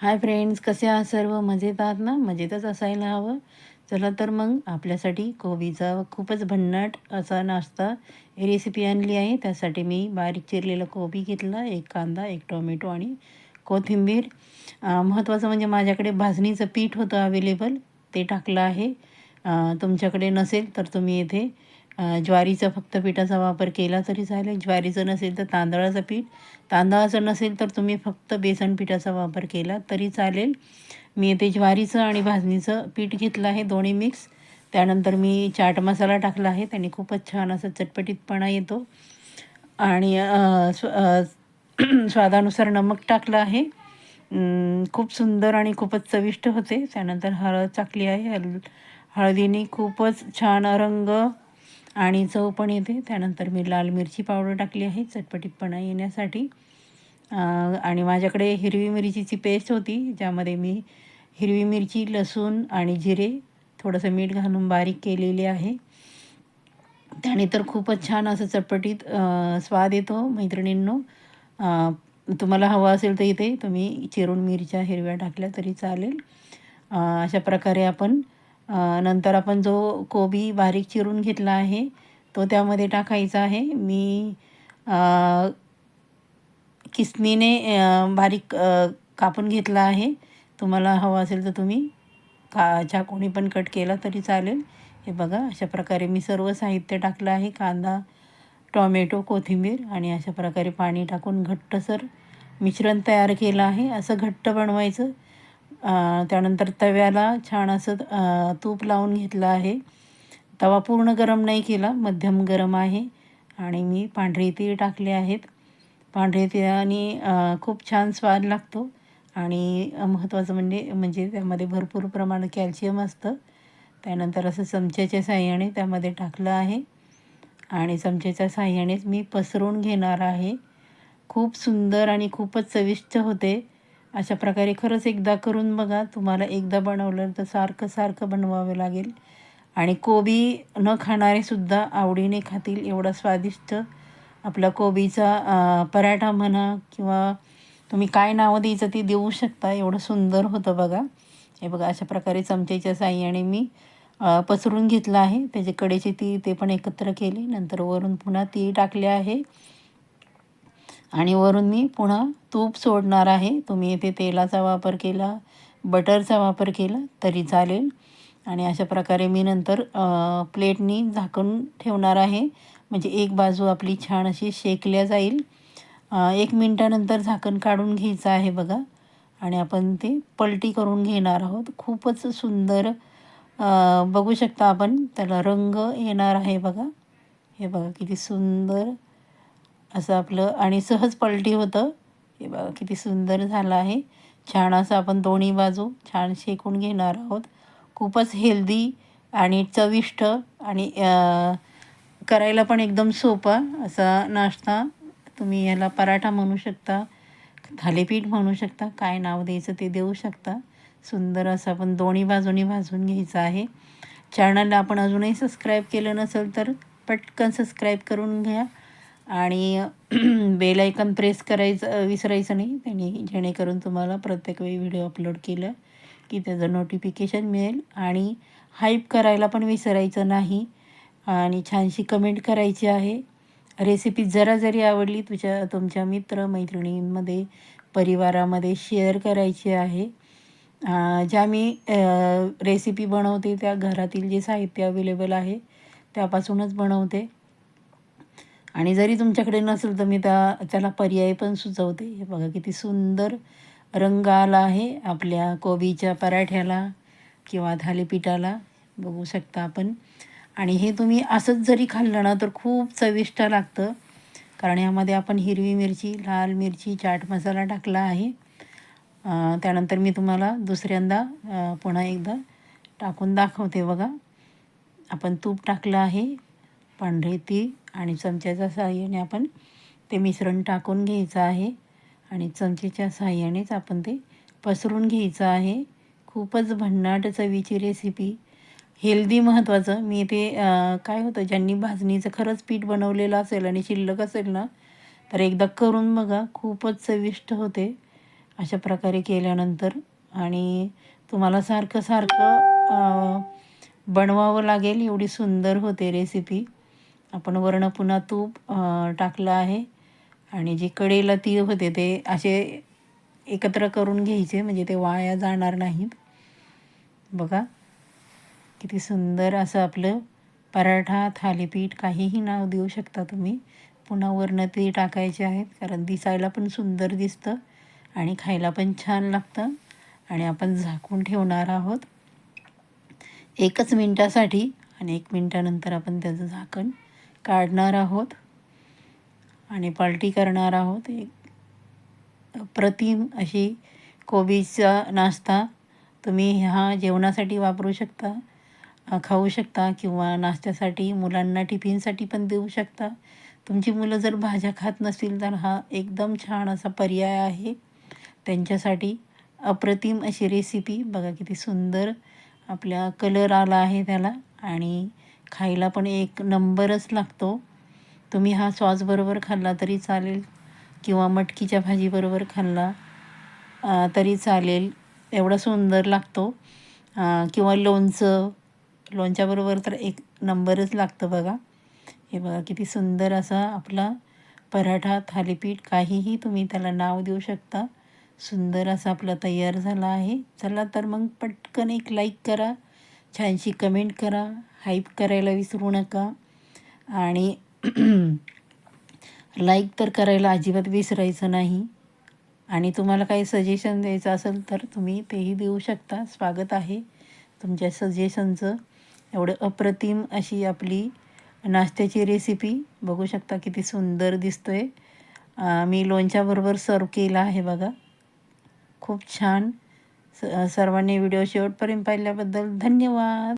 Hi friends कसे आहात सर्व? मजेत आहात ना? मजेतच असायला हवं. चला तर मग आपल्यासाठी कोबीचा खूपच भन्नाट असा नाश्ता रेसिपी आणली आहे. त्यासाठी मी बारीक चिरलेला कोबी घेतला एक कांदा एक टोमॅटो आणि कोथिंबीर. महत्त्वाचं म्हणजे माझ्याकडे भाजणीचं पीठ होतं अवेलेबल ते टाकलं आहे. तुमच्याकडे नसेल तर तुम्ही येथे ज्वारीचा फक्त पिठाचा वापर केला तरी चालेल. ज्वारीचं नसेल तर तांदळाचं पीठ. तांदळाचं नसेल तर तुम्ही फक्त बेसन पिठाचा वापर केला तरी चालेल. मी येथे ज्वारीचं आणि भाजणीचं पीठ घेतलं आहे दोन्ही मिक्स त्यानंतर मी चाट मसाला टाकला आहे. त्याने खूपच छान असं चटपटीतपणा येतो. आणि स्व स्वादानुसार नमक टाकलं आहे. खूप सुंदर आणि खूपच चविष्ट होते. त्यानंतर हळद टाकली आहे. हल हळदीने खूपच छान रंग आणि चव पण येते. त्यानंतर मी लाल मिरची पावडर टाकली आहे चटपटीतपणा येण्यासाठी. आणि माझ्याकडे हिरवी मिरचीची पेस्ट होती ज्यामध्ये मी हिरवी मिरची लसूण आणि जिरे थोडंसं मीठ घालून बारीक केलेले आहे. त्याने तर खूपच छान असं चटपटीत स्वाद येतो मैत्रिणींनो. तुम्हाला हवा असेल तर इथे तुम्ही चिरून मिरच्या हिरव्या टाकल्या तरी चालेल. अशा प्रकारे आपण नंतर आपण जो कोबी बारीक चिरून घेतला आहे तो त्यामध्ये टाकायचा आहे. मी किसनीने बारीक कापून घेतला आहे. तुम्हाला हवं असेल तर तुम्ही का चाकोणी पण कट केला तरी चालेल. हे बघा अशा प्रकारे मी सर्व साहित्य टाकलं आहे. कांदा टॉमॅटो कोथिंबीर आणि अशा प्रकारे पाणी टाकून घट्टसर मिश्रण तयार केलं आहे. असं घट्ट बनवायचं. त्यानंतर तव्याला छान असं तूप लावून घेतलं आहे. तवा पूर्ण गरम नाही केला मध्यम गरम आहे. आणि मी पांढरे तीळ टाकले आहेत. पांढरे तिळाने खूप छान स्वाद लागतो. आणि महत्त्वाचं म्हणजे म्हणजे त्यामध्ये भरपूर प्रमाणात कॅल्शियम असतं. त्यानंतर असं चमच्याच्या साह्याने त्यामध्ये टाकलं आहे. आणि चमच्याच्या साह्यानेच मी पसरून घेणार आहे. खूप सुंदर आणि खूपच चविष्ट होते. अशा प्रकारे खरंच एकदा करून बघा तुम्हाला एकदा बनवलं तर सारखं सारखं बनवावं लागेल. आणि कोबी न खाणारेसुद्धा आवडीने खातील एवढा स्वादिष्ट. आपला कोबीचा पराठा म्हणा किंवा तुम्ही काय नावं द्यायचं ते देऊ शकता एवढं सुंदर होतं बघा. हे बघा अशा प्रकारे चमच्याच्या साह्याने मी पसरून घेतलं आहे. त्याचे कडेचे ती ते पण एकत्र केले. नंतर वरून पुन्हा ती टाकले आहे. आणि वरून मी पुन्हा तूप सोडणार आहे. तुम्ही इथे तेलाचा वापर केला बटरचा वापर केला तरी चालेल. आणि अशा प्रकारे मी नंतर प्लेटनी झाकून ठेवणार आहे. म्हणजे एक बाजू आपली छान अशी शेकल्या जाईल. एक मिनटानंतर झाकण काढून घ्यायचं आहे बघा. आणि आपण ते पलटी करून घेणार आहोत. खूपच सुंदर बघू शकता आपण. त्याला रंग येणार आहे बघा. हे बघा किती सुंदर असं आपलं आणि सहज पलटी होतं. हे बघा किती सुंदर झालं आहे. छान असं आपण दोन्ही बाजू छान शेकून घेणार आहोत. खूपच हेल्दी आणि चविष्ट आणि करायला पण एकदम सोपा असा नाश्ता तुम्ही याला पराठा म्हणू शकता थालीपीठ म्हणू शकता काय नाव द्यायचं ते देऊ शकता. सुंदर असं आपण दोन्ही बाजूनी भाजून घ्यायचं आहे. चॅनलला आपण अजूनही सबस्क्राईब केलं नसेल तर पटकन सबस्क्राईब करून घ्या. आणि बेल आयकन प्रेस करायचं विसरायचं नाही. त्यांनी जेणेकरून तुम्हाला प्रत्येक वेळी व्हिडिओ अपलोड केलं की त्याचं नोटिफिकेशन मिळेल. आणि हाईप करायला पण विसरायचं नाही. आणि छानशी कमेंट करायची आहे. रेसिपी जरा जरी आवडली तुझ्या तुमच्या मित्र मैत्रिणींमध्ये परिवारामध्ये शेअर करायची आहे. ज्या मी रेसिपी बनवते त्या घरातील जे साहित्य अवेलेबल आहे त्यापासूनच बनवते. आणि जरी तुमच्याकडे नसेल तर मी त्या त्याला पर्याय पण सुचवते. हे बघा किती सुंदर रंग आला आहे आपल्या कोबीच्या पराठ्याला किंवा थालीपीठाला. बघू शकता आपण. आणि हे तुम्ही असंच जरी खाल्लं ना तर खूप चविष्ट लागतं. कारण यामध्ये आपण हिरवी मिरची लाल मिरची चाट मसाला टाकला आहे. त्यानंतर मी तुम्हाला दुसऱ्यांदा पुन्हा एकदा टाकून दाखवते बघा. आपण तूप टाकलं आहे. पांढरे ती आणि चमच्याच्या साहाय्याने आपण ते मिश्रण टाकून घ्यायचं आहे. आणि चमचेच्या साहाय्यानेच आपण ते पसरून घ्यायचं आहे. खूपच भन्नाट चवीची रेसिपी हेल्दी महत्त्वाचं मी ते काय होतं ज्यांनी भाजणीचं खरंच पीठ बनवलेलं असेल आणि शिल्लक असेल ना तर एकदा करून बघा खूपच चविष्ट होते. अशा प्रकारे केल्यानंतर. आणि तुम्हाला सारखं सारखं बनवावं लागेल. एवढी सुंदर होते रेसिपी आपण वर्ण पुन्हा तूप टाकलं आहे. आणि जे कडेला तीळ होते ते असे एकत्र करून घ्यायचे म्हणजे ते वाया जाणार नाहीत. बघा किती सुंदर असं आपलं पराठा थालीपीठ काहीही नाव देऊ शकता तुम्ही. पुन्हा वर्ण ते टाकायचे आहेत कारण दिसायला पण सुंदर दिसतं आणि खायला पण छान लागतं. आणि आपण झाकून ठेवणार आहोत. एकच मिनटासाठी आणि एक मिनटानंतर आपण त्याचं झाकण काढणार आहोत आणि पार्टी करणार आहोत. एक प्रतिम अशी कोबीचा नाश्ता तुम्ही ह्या जेवणासाठी वापरू शकता खाऊ शकता किंवा नाश्त्यासाठी मुलांना टिफिनसाठी पण देऊ शकता. तुमची मुलं जर भाज्या खात नसतील तर हा एकदम छान असा पर्याय आहे. त्यांच्यासाठी अप्रतिम अशी रेसिपी बघा किती सुंदर आपल्या कलर आला आहे त्याला आणि खायला पण एक नंबरच लागतो. तुम्ही हा सॉसबरोबर खाल्ला तरी चालेल किंवा मटकीच्या भाजीबरोबर खाल्ला तरी चालेल. एवढा सुंदर लागतो. किंवा लोणचं लोणच्याबरोबर तर एक नंबरच लागतं बघा. हे बघा किती सुंदर असा आपला पराठा थालीपीठ काहीही तुम्ही त्याला नाव देऊ शकता. सुंदर असा आपला तयार झाला आहे. चला तर मग पटकन एक लाईक करा. छानशी कमेंट करा. हाईप करायला विसरू नका. आणि लाईक तर करायला अजिबात विसरायचं नाही. आणि तुम्हाला काही सजेशन द्यायचं असेल तर तुम्ही तेही देऊ शकता. स्वागत आहे तुमच्या सजेशनचं एवढं अप्रतिम अशी आपली नाश्त्याची रेसिपी बघू शकता किती सुंदर दिसतो आहे मी लोणच्याबरोबर सर्व केला आहे बघा. खूप छान. स सर्वांनी व्हिडिओ शेवटपर्यंत पाहिल्याबद्दल धन्यवाद.